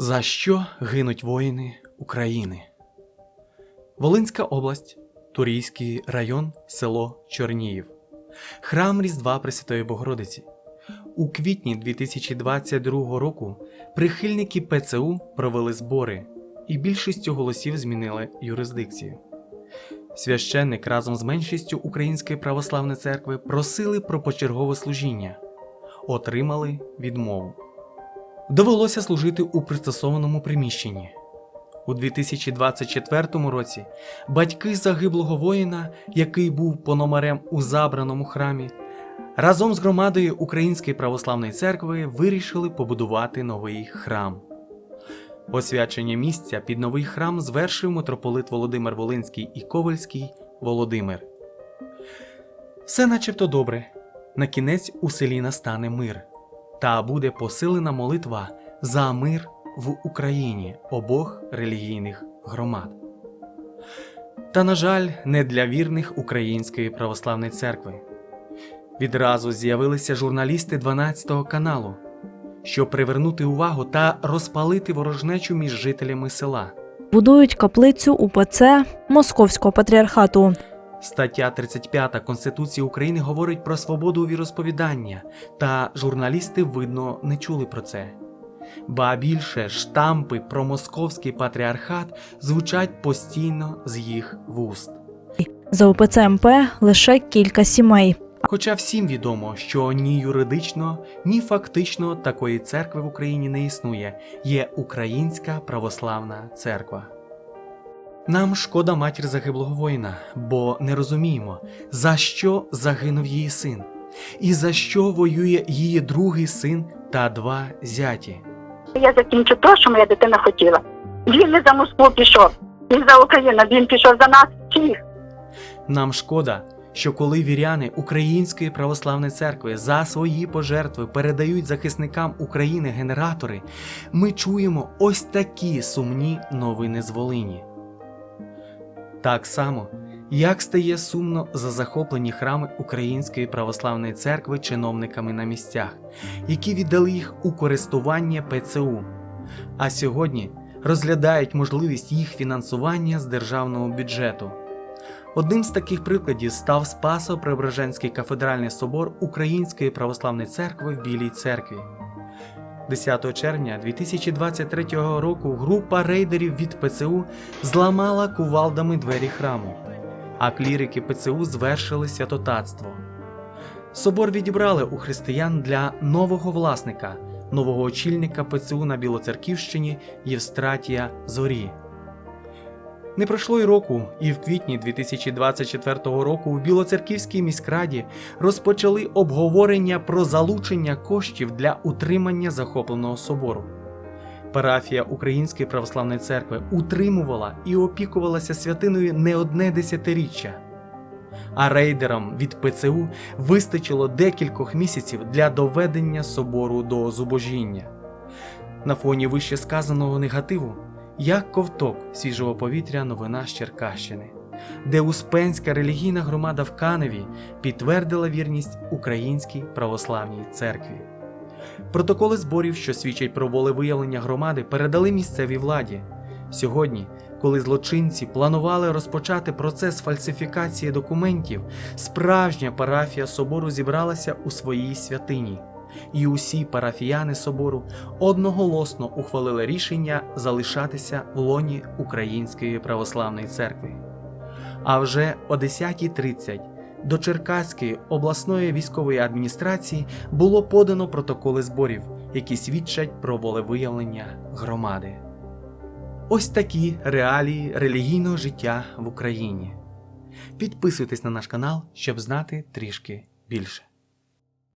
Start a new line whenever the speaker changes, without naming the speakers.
За що гинуть воїни України? Волинська область, Турійський район, село Чорніїв, храм Різдва Пресвятої Богородиці. У квітні 2022 року прихильники ПЦУ провели збори і більшістю голосів змінили юрисдикцію. Священник разом з меншістю Української православної церкви просили про почергове служіння, отримали відмову. Довелося служити у пристосованому приміщенні. У 2024 році батьки загиблого воїна, який був пономарем у забраному храмі, разом з громадою Української православної церкви вирішили побудувати новий храм. Освячення місця під новий храм звершив митрополит Володимир Волинський і Ковальський Володимир. Все начебто добре. На кінець у селі настане мир, та буде посилена молитва за мир в Україні обох релігійних громад. Та, на жаль, не для вірних Української православної церкви. Відразу з'явилися журналісти 12 каналу, щоб привернути увагу та розпалити ворожнечу між жителями села.
Будують каплицю УПЦ Московського патріархату.
Стаття 35 Конституції України говорить про свободу віросповідання, та журналісти, видно, не чули про це. Ба більше штампи про московський патріархат звучать постійно з їх вуст.
За УПЦ МП лише кілька сімей.
Хоча всім відомо, що ні юридично, ні фактично такої церкви в Україні не існує, є Українська православна церква. Нам шкода матір загиблого воїна, бо не розуміємо, за що загинув її син, і за що воює її другий син та два зяті.
Я закінчу те, що моя дитина хотіла. Він не за Москву пішов, він за Україну, він пішов за нас всіх.
Нам шкода, що коли віряни Української православної церкви за свої пожертви передають захисникам України генератори, ми чуємо ось такі сумні новини з Волині. Так само, як стає сумно за захоплені храми Української православної церкви чиновниками на місцях, які віддали їх у користування ПЦУ, а сьогодні розглядають можливість їх фінансування з державного бюджету. Одним з таких прикладів став Спасо-Преображенський кафедральний собор Української православної церкви в Білій церкві. 10 червня 2023 року група рейдерів від ПЦУ зламала кувалдами двері храму, а клірики ПЦУ звершили святотатство. Собор відібрали у християн для нового власника, нового очільника ПЦУ на Білоцерківщині Євстратія Зорі. Не пройшло й року, і в квітні 2024 року в Білоцерківській міськраді розпочали обговорення про залучення коштів для утримання захопленого собору. Парафія Української православної церкви утримувала і опікувалася святиною не одне десятиріччя. А рейдерам від ПЦУ вистачило декількох місяців для доведення собору до зубожіння. На фоні вище сказаного негативу як ковток свіжого повітря новина з Черкащини, де Успенська релігійна громада в Каневі підтвердила вірність Українській православній церкві. Протоколи зборів, що свідчать про волевиявлення громади, передали місцевій владі. Сьогодні, коли злочинці планували розпочати процес фальсифікації документів, справжня парафія собору зібралася у своїй святині і усі парафіяни собору одноголосно ухвалили рішення залишатися в лоні Української православної церкви. А вже о 10.30 до Черкаської обласної військової адміністрації було подано протоколи зборів, які свідчать про волевиявлення громади. Ось такі реалії релігійного життя в Україні. Підписуйтесь на наш канал, щоб знати трішки більше.